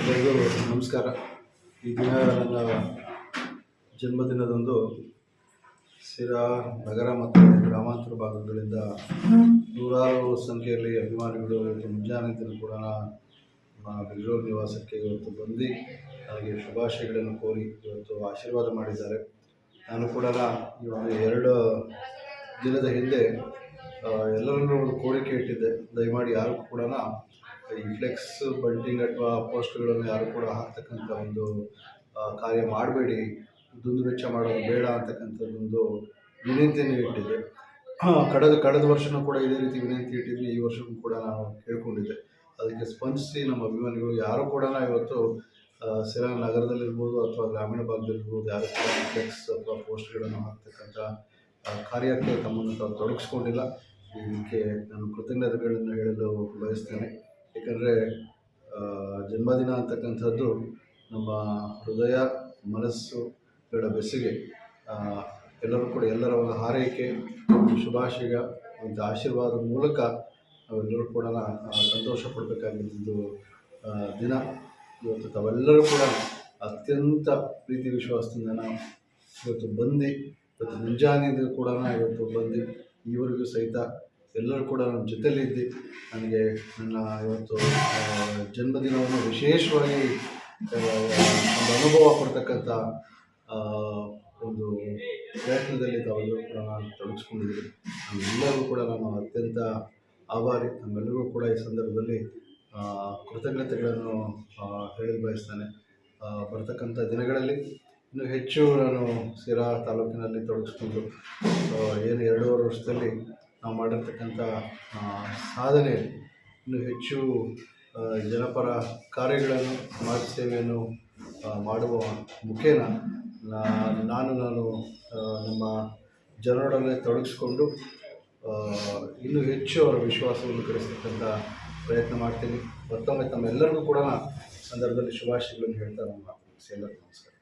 ಎಲ್ಲರಿಗೂ ನಮಸ್ಕಾರ. ಈ ದಿನ ನನ್ನ ಜನ್ಮದಿನದಂದು ಸಿರಾ ನಗರ ಮತ್ತು ಗ್ರಾಮಾಂತರ ಭಾಗಗಳಿಂದ ನೂರಾರು ಸಂಖ್ಯೆಯಲ್ಲಿ ಅಭಿಮಾನಿಗಳು ಇವತ್ತು ಮುಂಜಾನೆಯಿಂದಲೂ ಕೂಡ ಬೆಂಗಳೂರು ನಿವಾಸಕ್ಕೆ ಇವತ್ತು ಬಂದು ನನಗೆ ಶುಭಾಶಯಗಳನ್ನು ಕೋರಿ ಇವತ್ತು ಆಶೀರ್ವಾದ ಮಾಡಿದ್ದಾರೆ. ನಾನು ಕೂಡ ಈ ಒಂದು ಎರಡು ದಿನದ ಹಿಂದೆ ಎಲ್ಲರನ್ನೂ ಒಂದು ಕೋರಿಕೆ ಇಟ್ಟಿದ್ದೆ. ದಯಮಾಡಿ ಯಾರು ಕೂಡ ಈ ಫ್ಲೆಕ್ಸ್ ಬಂಟಿಂಗ್ ಅಥವಾ ಪೋಸ್ಟ್ಗಳನ್ನು ಯಾರು ಕೂಡ ಹಾಕ್ತಕ್ಕಂಥ ಒಂದು ಕಾರ್ಯ ಮಾಡಬೇಡಿ. ದುಂದು ವೆಚ್ಚ ಮಾಡೋದು ಬೇಡ ಅಂತಕ್ಕಂಥದ್ದೊಂದು ವಿನಂತಿಯನ್ನು ಇಟ್ಟಿದೆ. ಕಡದ ಕಳೆದ ವರ್ಷನೂ ಕೂಡ ಇದೇ ರೀತಿ ವಿನಂತಿ ಇಟ್ಟಿದ್ವಿ. ಈ ವರ್ಷವೂ ಕೂಡ ನಾನು ಕೇಳ್ಕೊಂಡಿದ್ದೆ. ಅದಕ್ಕೆ ಸ್ಪಂದಿಸಿ ನಮ್ಮ ಅಭಿಮಾನಿಗಳು ಯಾರು ಕೂಡ ಇವತ್ತು ಸಿರಾ ನಗರದಲ್ಲಿರ್ಬೋದು ಅಥವಾ ಗ್ರಾಮೀಣ ಭಾಗದಲ್ಲಿರ್ಬೋದು ಯಾರು ಕೂಡ ಫ್ಲೆಕ್ಸ್ ಅಥವಾ ಪೋಸ್ಟ್ಗಳನ್ನು ಹಾಕ್ತಕ್ಕಂಥ ಕಾರ್ಯಕ್ಕೆ ತಮ್ಮನ್ನು ತಾವು ತೊಡಗಿಸ್ಕೊಂಡಿಲ್ಲ. ಇದಕ್ಕೆ ನಾನು ಕೃತಜ್ಞತೆಗಳನ್ನು ಹೇಳಲು ಬಯಸ್ತೇನೆ. ಏಕೆಂದರೆ ಜನ್ಮದಿನ ಅಂತಕ್ಕಂಥದ್ದು ನಮ್ಮ ಹೃದಯ ಮನಸ್ಸುಗಳ ಬೆಸುಗೆ ಆ, ಎಲ್ಲರೂ ಕೂಡ ಎಲ್ಲರ ಒಂದು ಹಾರೈಕೆ ಶುಭಾಶಯ ಒಂದು ಆಶೀರ್ವಾದ ಮೂಲಕ ನಾವೆಲ್ಲರೂ ಕೂಡ ಸಂತೋಷ ಪಡಬೇಕಾಗಿದ್ದು ದಿನ. ಇವತ್ತು ತಾವೆಲ್ಲರೂ ಕೂಡ ಅತ್ಯಂತ ಪ್ರೀತಿ ವಿಶ್ವಾಸದಿಂದ ನಾವು ಇವತ್ತು ಬಂದು ಇವತ್ತು ಮುಂಜಾನೆಯಿಂದ ಕೂಡ ಇವತ್ತು ಬಂದು ಈವರೆಗೂ ಸಹಿತ ಎಲ್ಲರೂ ಕೂಡ ನನ್ನ ಜೊತೆಯಲ್ಲಿದ್ದು ನನಗೆ ನನ್ನ ಇವತ್ತು ಜನ್ಮದಿನವನ್ನು ವಿಶೇಷವಾಗಿ ಒಂದು ಅನುಭವ ಕೊಡ್ತಕ್ಕಂಥ ಒಂದು ಪ್ರಯತ್ನದಲ್ಲಿ ತಾವೆಲ್ಲರೂ ಕೂಡ ನಾನು ತೊಡಗಿಸ್ಕೊಂಡಿದ್ದೀನಿ. ನಮ್ಮೆಲ್ಲರಿಗೂ ಕೂಡ ನಾನು ಅತ್ಯಂತ ಆಭಾರಿ, ನಮ್ಮೆಲ್ಲರಿಗೂ ಕೂಡ ಈ ಸಂದರ್ಭದಲ್ಲಿ ಕೃತಜ್ಞತೆಗಳನ್ನು ಹೇಳಲು ಬಯಸ್ತಾನೆ. ಬರ್ತಕ್ಕಂಥ ದಿನಗಳಲ್ಲಿ ಇನ್ನೂ ಹೆಚ್ಚು ನಾನು ಸಿರಾ ತಾಲೂಕಿನಲ್ಲಿ ತೊಡಗಿಸ್ಕೊಂಡು ಏನು ಎರಡೂವರೆ ವರ್ಷದಲ್ಲಿ ನಾವು ಮಾಡಿರ್ತಕ್ಕಂಥ ಸಾಧನೆ ಇನ್ನೂ ಹೆಚ್ಚು ಜನಪರ ಕಾರ್ಯಗಳನ್ನು ಸಮಾಜ ಸೇವೆಯನ್ನು ಮಾಡುವ ಮುಖೇನ ನಾನು ನಾನು ನಮ್ಮ ಜನರೊಡನೆ ತೊಡಗಿಸ್ಕೊಂಡು ಇನ್ನೂ ಹೆಚ್ಚು ಅವರ ವಿಶ್ವಾಸವನ್ನು ಗಳಿಸ್ತಕ್ಕಂಥ ಪ್ರಯತ್ನ ಮಾಡ್ತೀನಿ. ಮತ್ತೊಮ್ಮೆ ತಮ್ಮೆಲ್ಲರಿಗೂ ಕೂಡ ಸಂದರ್ಭದಲ್ಲಿ ಶುಭಾಶಯಗಳನ್ನು ಹೇಳ್ತಾ ನಮ್ಮ ಸೇಲರ್ ನಮಸ್ಕಾರ.